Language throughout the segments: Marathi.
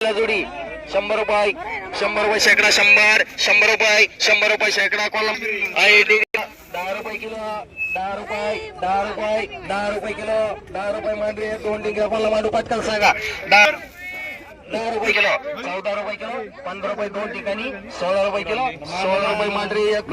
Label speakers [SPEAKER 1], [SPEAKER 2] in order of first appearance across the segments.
[SPEAKER 1] जोडी. शंभर रुपये. शंभर रुपये शेकडा शंभर. शंभर रुपये शंभर रुपये शेकडा कोलम आहे दहा रुपये किलो दहा रुपये दहा रुपये दहा रुपये किलो दहा रुपये मांडवी दोन डिंग्या कोणाला मांडू पटकन सांगा दहा दहा रुपये किलो चौदा रुपये किलो पंधरा रुपये दोन ठिकाणी सोळा रुपये किलो सोळा रुपये मांडरी एक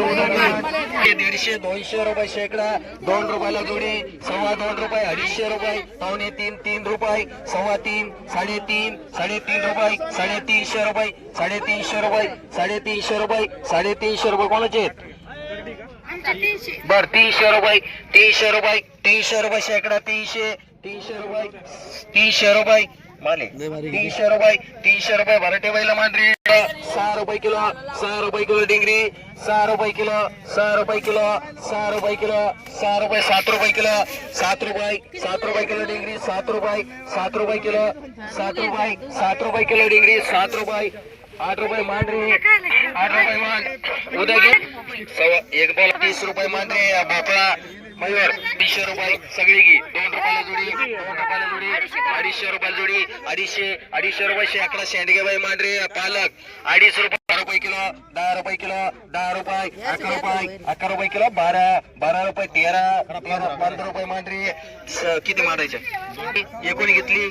[SPEAKER 1] दीडशे दोनशे रुपये शेकडा दोन रुपयाला जोडी सव्वा दोन रुपये अडीचशे रुपये पावणे तीन तीन रुपये सव्वा तीन साडेतीन साडेतीन रुपये साडेतीनशे रुपये साडेतीनशे रुपये साडेतीनशे रुपये साडेतीनशे रुपये कोणाचे बर तीनशे रुपये तीनशे रुपये तीनशे रुपये शेकडा तीनशे तीनशे रुपये तीनशे रुपये माले तीनशे रुपये तीनशे रुपये भराटे बैला मांडरी. सहा रुपये किलो सहा रुपये किलो डिंगरी. सहा रुपये किलो सहा रुपये किलो सहा रुपये किलो सहा रुपये सात रुपये किलो सात रुपये सात रुपये किलो डिंगरी सात रुपये सात रुपये किलो सात रुपये सात रुपये किलो डिंगरी सात रुपये आठ रुपये मांडरी. आठ रुपये मांड. उद्या घे. एक बॉल तीस रुपये मांडरी. भोपळा मयूर तीनशे रुपये सगळी घे. दोन रुपयाला जोडी दोन रुपयाला जोडी अडीचशे रुपयाला जोडी. अडीचशे अडीचशे रुपये शेकडा शेंडगे बाई मांडरे पालक. अडीच रुपये रुपये किलो दहा रुपये किलो दहा रुपये अकरा रुपये अकरा रुपये किलो बारा बारा रुपये तेरा पंधरा रुपये मांडरे किती मांडायचे एकूण घेतली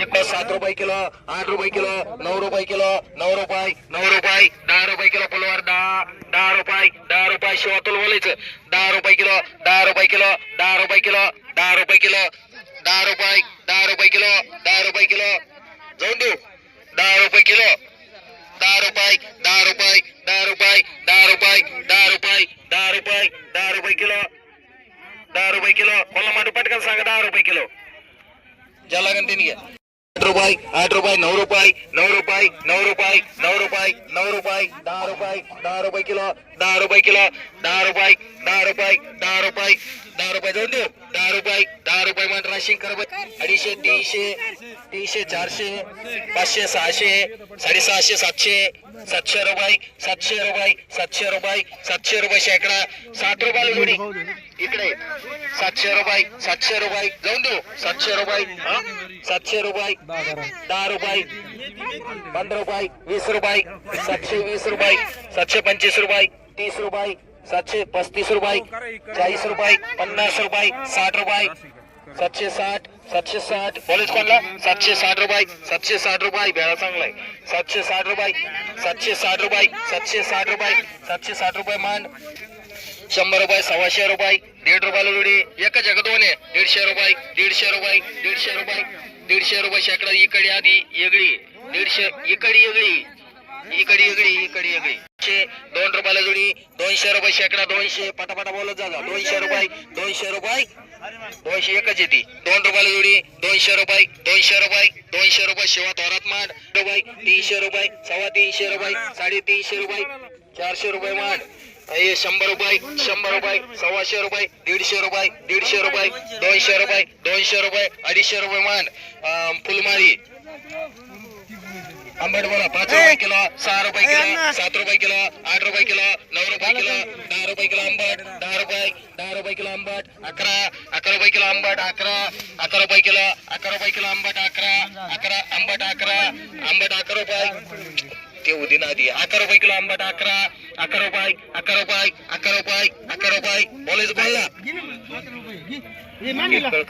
[SPEAKER 1] एक सात रुपये किलो आठ रुपये किलो नऊ रुपये किलो नऊ रुपये नऊ रुपये दहा रुपये किलो फुलवार दहा दहा रुपये दहा रुपये शिवातून बोलायचं दहा रुपये किलो दहा रुपये किलो दहा रुपये किलो दहा रुपये किलो दहा रुपये दहा रुपये किलो दहा रुपये किलो जाऊन देऊ दहा रुपये किलो दहा रुपये दहा रुपये दहा रुपये दहा रुपये दहा रुपये दहा रुपये दहा रुपये किलो दहा रुपये किलो मला मांडू पटकन सांगा दहा रुपये किलो। ज्याला लागेल त्यांनी घ्या आठ रुपये आठ रुपये नऊ रुपये नऊ रुपये नऊ रुपये नऊ रुपये नऊ रुपये दहा रुपये दहा रुपये किलो दहा रुपये किलो दहा रुपये दहा रुपये दहा रुपये दहा रुपये जाऊन देऊ दहा रुपये दहा रुपये मान राशिंग कर बरं. अडीचशे तीनशे तीनशे चारशे पाचशे सहाशे साडेसहाशे सातशे सातशे रुपये सातशे रुपये सातशे रुपये सातशे रुपये शेकडा सात रुपयाला जोडी इकडे सातशे रुपये सातशे रुपये जाऊन देऊ सातशे रुपये हा? सातशे रुपये दहा रुपये पंधरा रुपये वीस रुपये सातशे वीस रुपये सातशे पंचवीस रुपये तीस रुपये सातशे पस्तीस रुपये चाळीस रुपये पन्नास रुपये साठ रुपये सातशे साठ सातशे साठ. कॉलेज कोणला? सातशे साठ रुपये सातशे साठ रुपये. बेळा चांगला आहे. सातशे साठ रुपये सातशे साठ रुपये सातशे साठ रुपये सातशे साठ रुपये मांड शंभर रुपये सव्वाशे रुपये दीड रुपयाला जोडी एकच एक दोन आहे दीडशे रुपये दीडशे रुपये दीडशे रुपये. दीडशे रुपये शेकडा इकडे आधी येगळी. दीडशे इकडे येगळी. इकडे येगळी इकडे येगळी. दोन रुपयाला जुडी. दोनशे रुपये शेकडा दोनशे. पटापटा बोलत जा. दोनशे रुपये दोनशे रुपये. दोनशे एकच येते. दोन रुपयाला जुडी. दोनशे रुपये दोनशे रुपये दोनशे रुपये. शिवा थोरात मांड. रुपये तीनशे रुपये सव्वा तीनशे रुपये साडेतीनशे रुपये चारशे रुपये मांड. हे शंभर रुपये शंभर रुपये सव्वाशे रुपये दीडशे रुपये दीडशे रुपये दोनशे रुपये दोनशे रुपये अडीचशे रुपये अं, फुलमारी. आंबट बोला पाच रुपये किलो सहा रुपये किलो सात रुपये किलो आठ रुपये किलो नऊ रुपये किलो दहा रुपये किलो आंबट दहा रुपये दहा रुपये किलो आंबट अकरा अकरा रुपये किलो आंबट अकरा अकरा रुपये किलो अकरा रुपये किलो आंबट अकरा अकरा आंबट अकरा आंबट अकरा रुपये. ते उदिन आधी अकरा रुपये किलो आंबट अकरा अकरा रुपये अकरा रुपये अकरा रुपये अकरा रुपये बोलायचं बोलला.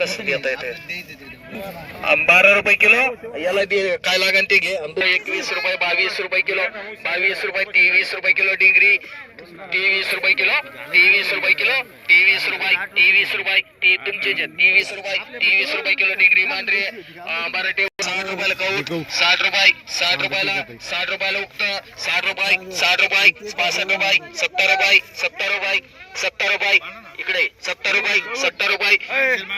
[SPEAKER 1] कसं येते बारा रुपये किलो. याला बी काय लागेल ते घे. तो एकवीस रुपये बावीस रुपये किलो. बावीस रुपये तेवीस रुपये किलो डिंगरी. तेवीस रुपये किलो तेवीस रुपये किलो तेवीस रुपये तेवीस रुपये. ते तुमचे जे तेवीस रुपये तेवीस रुपये किलो डिंगरी मांडरे बारा साठ रुपयाला कौट साठ रुपये साठ रुपयाला साठ रुपयाला उक्त साठ रुपये साठ रुपये पासष्ट रुपये सत्तर रुपये सत्तर रुपये सत्तर रुपये इकडे सत्तर रुपये सत्तर रुपये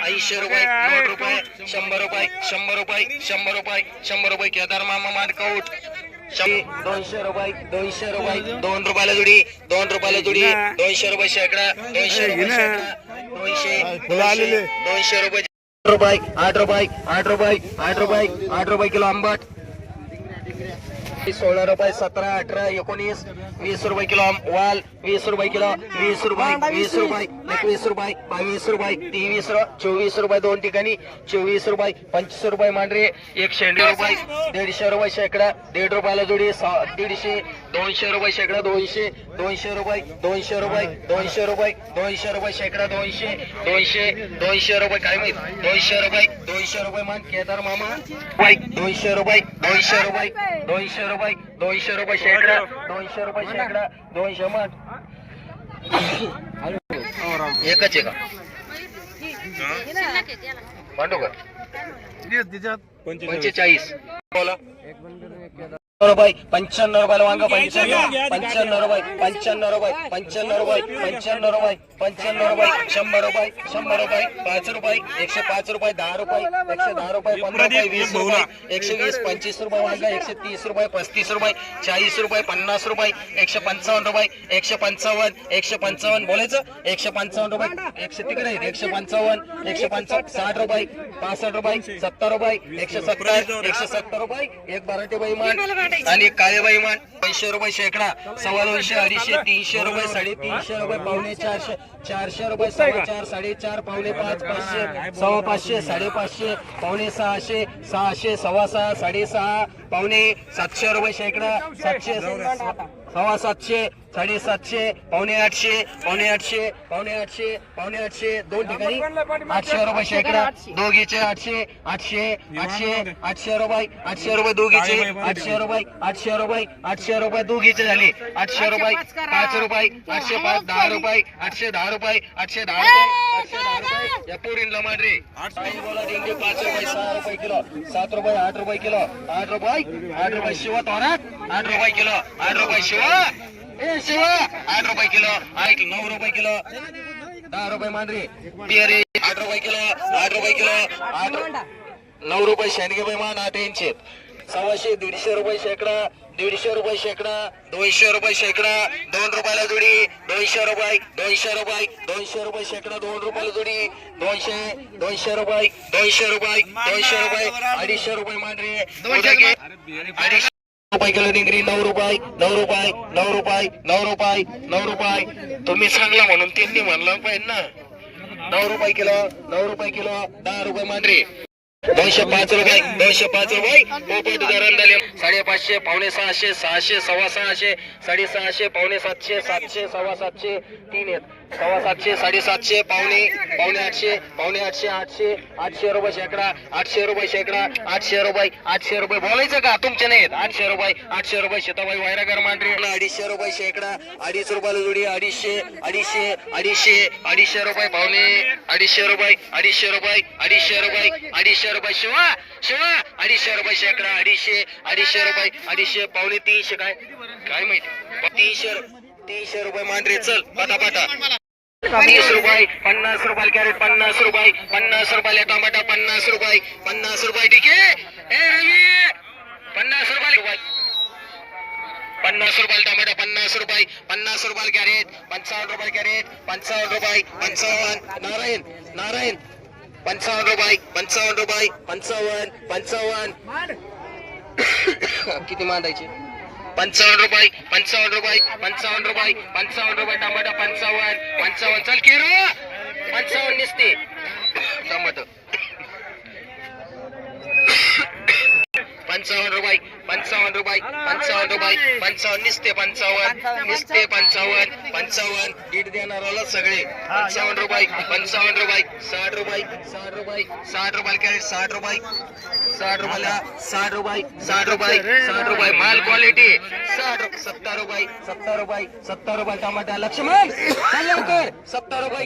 [SPEAKER 1] ऐंशी रुपये नोट रुपये शंभर रुपये शंभर रुपये शंभर रुपये शंभर रुपये केदार मामा माड कौट. दोनशे रुपये दोनशे रुपये दोन रुपयाला जोडी दोन रुपयाला जोडी दोनशे रुपये शेकडा दोनशे रुपये शेकडा दोनशे दोनशे दोनशे रुपये रुपये आठ रुपये आठ रुपये आठ रुपये आठ रुपये किलो आंबट सोळा रुपये सतरा अठरा एकोणीस वीस रुपये किलो वाल वीस रुपये किलो वीस रुपये वीस रुपये एकवीस रुपये बावीस रुपये तेवीस रुपये चोवीस रुपये दोन ठिकाणी चोवीस रुपये पंचवीस रुपये मांढरे एकशे रुपये दीडशे रुपये शेकडा दीड रुपयाला जोडी दीडशे दोनशे रुपये शेकडा दोनशे दोनशे रुपये दोनशे रुपये दोनशे रुपये दोनशे रुपये शेकडा दोनशे दोनशे दोनशे रुपये काय माहीत? दोनशे रुपये दोनशे रुपये मान केदार मामा. दोनशे रुपये दोनशे रुपये दोनशे रुपये दोनशे रुपये शेकडा दोनशे रुपये शेकडा दोनशे मान एकच आहे का? मांडू का पंचेचाळीस. बोला. रुपये पंच्याण्णव रुपयाला वांगा पंच्याण्णव पंच्याण्णव रुपये पंच्याण्णव रुपये पंच्याण्णव रुपये पंच्याण्णव रुपये पंच्याण्णव रुपये शंभर रुपये शंभर रुपये पाच रुपये एकशे पाच रुपये दहा रुपये एकशे दहा रुपये पंधरा रुपये वीस रुपये एकशे वीस पंचवीस रुपये वांगा एकशे तीस रुपये पस्तीस रुपये चाळीस रुपये पन्नास रुपये एकशे पंचावन्न रुपये एकशे पंचावन्न एकशे पंचावन्न बोलायचं एकशे पंचावन्न रुपये एकशे तिकडे एकशे पंचावन्न एकशे पंचावन्न साठ रुपये पासष्ट रुपये सत्तर रुपये एकशे सत्तर एकशे सत्तर रुपये एक मराठी बैमान आणि एक काळे बैमान दोनशे रुपये शेकडा सव्वा दोनशे अडीचशे तीनशे रुपये साडेतीनशे रुपये पावणे चारशे चारशे रुपये सव्वा चार साडेचार पावणे पाच पाचशे सव्वा पाचशे साडेपाचशे पावणे सहाशे सहाशे सव्वा सहा साडेसहा पावणे सातशे रुपये शेकडा सातशे सव्वा सातशे साडेसातशे पावणे आठशे पावणे आठशे पावणे आठशे पावणे आठशे दोन ठिकाणी आठशे रुपये शेकडा दोघीचे आठशे आठशे आठशे आठशे रुपये आठशे रुपये दोघीचे आठशे रुपये आठशे रुपये आठशे रुपये दोघीचे झाले. आठशे रुपये पाच रुपये आठशे पाच दहा रुपये आठशे दहा रुपये आठशे दहा रुपये आठशे दहा रुपये. या मांडरे आई बोला पाच रुपये सहा रुपये किलो. सात रुपये आठ रुपये किलो. आठ रुपये आठ रुपये शिवा तोरात आठ रुपये किलो. आठ रुपये शिवा. शिवा! आठ रुपये किलो ऐक नऊ रुपये किलो. दहा रुपये मांडरे पेरे आठ रुपये किलो आठ रुपये किलो आठ नऊ रुपये शेंडगे बैमान आठ इंचे. सव्वाशे दीडशे रुपये शेकडा दीडशे रुपये शेकडा दोनशे रुपये शेकडा दोन रुपयाला जोडी दोनशे रुपये दोनशे रुपये दोनशे रुपये शेकडा दोन रुपयाला जोडी दोनशे दोनशे रुपये दोनशे रुपये दोनशे रुपये अडीचशे रुपये मांडरे अडीचशे रुपये किलो डिंगरी नऊ रुपये नऊ रुपये नऊ रुपये नऊ रुपये नऊ रुपये. तुम्ही सांगला म्हणून त्यांनी म्हणलं पाहिजे ना. नऊ रुपये किलो नऊ रुपये किलो दहा रुपये मांडरी दोनशे पाच रुपये दोनशे पाच रुपये. पोपट धरण झाले. साडेपाचशे पावणे सहाशे सहाशे सव्वा सहाशे साडेसहाशे पावणे सातशे सातशे सव्वा सातशे तीन आहेत. सव्वा सातशे साडेसातशे पावणे पावणे आठशे पावणे आठशे आठशे आठशे रुपये शेकडा आठशे रुपये शेकडा आठशे रुपये आठशे रुपये. बोलायचं का? तुमचे नाहीत. आठशे रुपये आठशे रुपये शेताबाई वायरागर मांडरे. अडीचशे रुपये शेकडा अडीच रुपयाला जोडी अडीचशे अडीचशे अडीचशे अडीचशे रुपये पावणे अडीचशे रुपये अडीचशे रुपये अडीचशे रुपये अडीचशे रुपये. शिवा शिवा अडीचशे रुपये शेकडा अडीचशे अडीचशे रुपये अडीचशे पावणे तीनशे काय? काय माहिती? तीनशे तीनशे रुपये मांडरे. चल पटापटा. तीस रुपये पन्नास रुपये कॅरेट पन्नास रुपये पन्नास रुपयाला टमाटा पन्नास रुपये पन्नास रुपये ठीक आहे ए रवी पन्नास रुपये. पन्नास रुपये टमाटा पन्नास रुपये पन्नास रुपये कॅरेट पंचावन्न रुपये कॅरेट पंचावन्न रुपये पंचावन्न. नारायण नारायण. पंचावन्न रुपये पंचावन्न रुपये पंचावन्न पंचावन्न. किती मांडायचे? पंचावन्न रुपये पंचावन्न रुपये पंचावन्न रुपये पंचावन्न रुपये टमाटा पंचावन्न पंचावन्न. चल केरो! पंचावन्न दिसते. टमाट. पंचावन्न रुपये पंचावन्न रुपये पंचावन्न रुपये पंचावन्न निसते पंचावन्न. निसते पंचावन्न पंचावन्न. दीड देणाराला सगळे. पंचावन्न रुपये पंचावन्न रुपये साठ रुपये साठ रुपये साठ रुपये कॅरेट साठ रुपये. साठ रुपयाला साठ रुपये साठ रुपये साठ रुपये माल क्वालिटी साठ सत्तर रुपये सत्तर रुपये सत्तर रुपये टमाटा. लक्ष्मण लवकर. सत्तर रुपये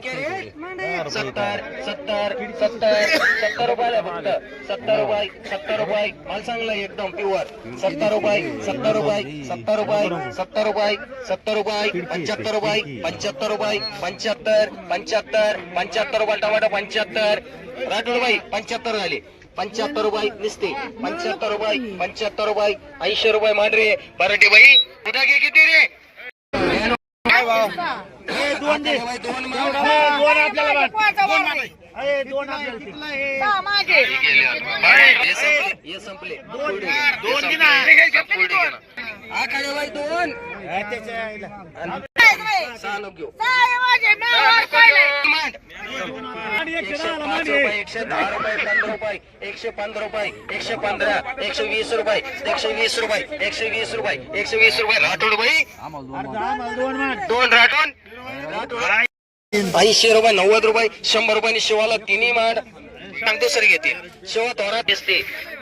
[SPEAKER 1] सत्तर सत्तर सत्तर सत्तर रुपयाला फक्त. सत्तर रुपये सत्तर रुपये. माल चांगला एकदम प्युअर सत्तर रुपये सत्तर रुपये सत्तर रुपये सत्तर रुपये सत्तर रुपये पंच्याहत्तर रुपये पंच्याहत्तर रुपये पंच्याहत्तर पंच्याहत्तर पंच्याहत्तर रुपये टमाटा पंच्याहत्तर. राठोड बाई पंच्याहत्तर झाले. पंच्याहत्तर रुपये निसते. पंच्याहत्तर रुपये पंच्याहत्तर रुपये ऐंशी रुपये मांडरे. बराटे बाई उद्या घे किती रे? ए, दोन दे दोन मांड. हे हे दोन पाच रुपये एकशे दहा रुपये पंधरा रुपये एकशे पंधरा रुपये एकशे पंधरा एकशे वीस रुपये एकशे वीस रुपये एकशे वीस रुपये एकशे वीस रुपये. राठोड बाई. दोन राठोड. राठोड. ऐंशी रुपये नव्वद रुपये शंभर रुपयाने शिवाला तिन्ही माड सांगतो सर घेतील शिवा तोरा दिसते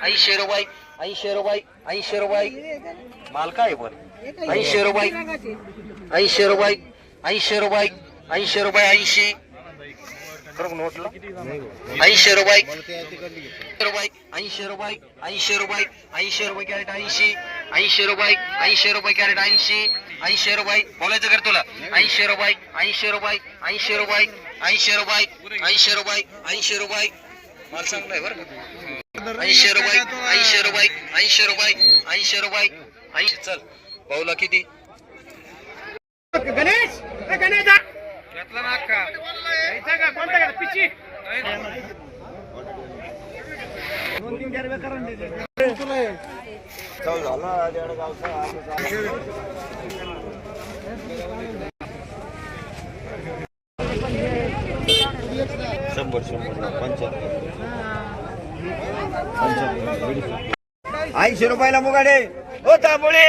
[SPEAKER 1] ऐंशी रुपये ऐंशी रुपये ऐंशी रुपये माल काय पण ऐंशी रुपये ऐंशी रुपये ऐंशी रुपये ऐंशी रुपये ऐंशी नोटला ऐंशी रुपये रुपये ऐंशी रुपये ऐंशी रुपये ऐंशी रुपये कॅरेट ऐंशी ऐंशी रुपये ऐंशी रुपये कॅरेट ऐंशी ऐंशी रुपये बोलायचं कर तुला ऐंशी रुपये ऐंशी रुपये ऐंशी रुपये ऐंशी रुपये ऐंशी रुपये ऐंशी रुपये. मला सांगताय बरं का? ऐंशी रुपये ऐंशी रुपये ऐंशी रुपये ऐंशी रुपये. ऐंशी चल. भाऊला किती?
[SPEAKER 2] गणेश ए, गणेश का? कोणता? पिची
[SPEAKER 3] शंभर शंभर पंच्याहत्तर. ऐंशी रुपयाला मुगाडे. हो तांबोळे.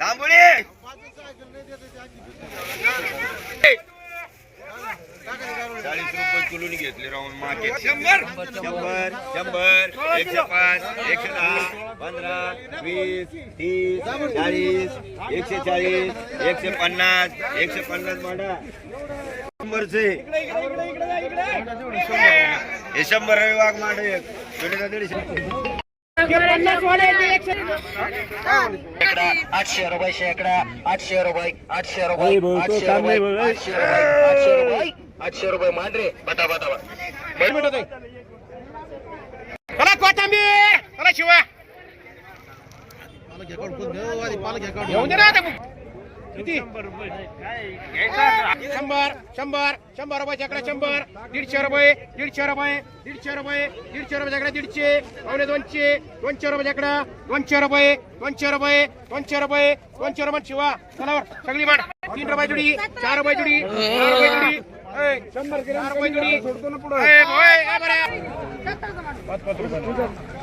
[SPEAKER 3] तांबोळे. चाळीस रुपये किलोनी घेतले राहून मार्केट
[SPEAKER 2] शंभर.
[SPEAKER 3] शंभर शंभर. एकशे पाच एकशे दहा पंधरा वीस तीस चाळीस एकशे चाळीस एकशे पन्नास एकशे पन्नास मांडा. शंभरचे हे शंभर रवी वाघ मांड एक.
[SPEAKER 1] आठशे रुपये शेकडा आठशे रुपये आठशे रुपये आठशे रुपये आठशे रुपये आठशे रुपये मांडरे. बता बता बता.
[SPEAKER 2] चला कोथंबीर. चला शिवा. घेऊन दे ना. किती? शंभर शंभर शंभर रुपये चकडा शंभर दीडशे रुपये दीडशे रुपये दीडशे रुपये दीडशे रुपये चकडा दीडशे पावणे दोनशे दोनशे रुपये चकडा दोनशे रुपये दोनशे रुपये दोनशे रुपये दोनशे रुपये शिवा. चला सगळी मांड तीन रुपये जुडी चार रुपये जुडी चार रुपये जुडी. ए, चार रुपये जुडी. ए, होय, ए,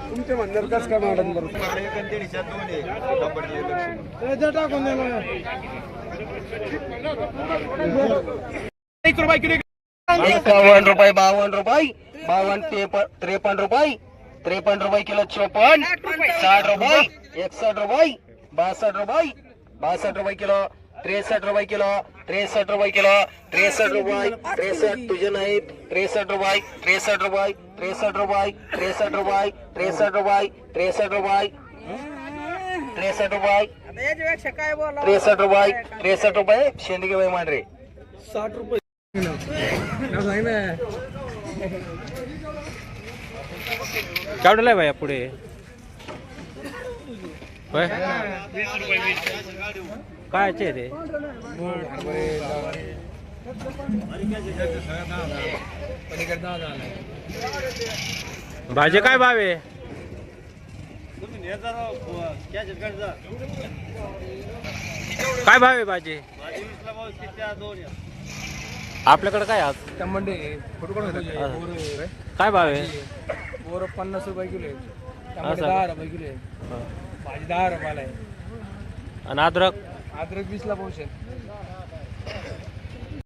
[SPEAKER 3] दोन आहे शंभरचे लक्ष्मी.
[SPEAKER 2] एक रुपये किलो
[SPEAKER 1] एकावन्न रुपये बावन्न रुपये बावन्न त्रेपन्न त्रेपन्न रुपये त्रेपन्न रुपये किलो चोपन्न साठ रुपये एकसठ रुपये बासष्ट रुपये बासष्ट रुपये किलो त्रेसष्ट रुपये किलो त्रेसष्ट रुपये किलो त्रेसष्ट रुपये त्रेसष्ट तुझे नाही त्रेसष्ट रुपये त्रेसष्ट रुपये त्रेसष्ट रुपये त्रेसष्ट रुपये त्रेसष्ट रुपये। त्रेसष्ट रुपये त्रेसष्ट रुपये त्रेसष्ट रुपये त्रेसष्ट रुपये शेंडगे बाई मांडरे
[SPEAKER 4] केवढ्याला आहे बाया पुढे होय काय आहे ते भाजी काय भाव आहे? काय भाव आहे भाजी? आपल्याकडे काय आज? काय भाव आहे?
[SPEAKER 5] बोर पन्नास रुपये किलो आहे. टमाटे दहा रुपये किलो आहे भाजी दहा रुपयाला आहे.
[SPEAKER 4] आणि अद्रक?
[SPEAKER 5] अद्रक वीसला पाऊश आहे.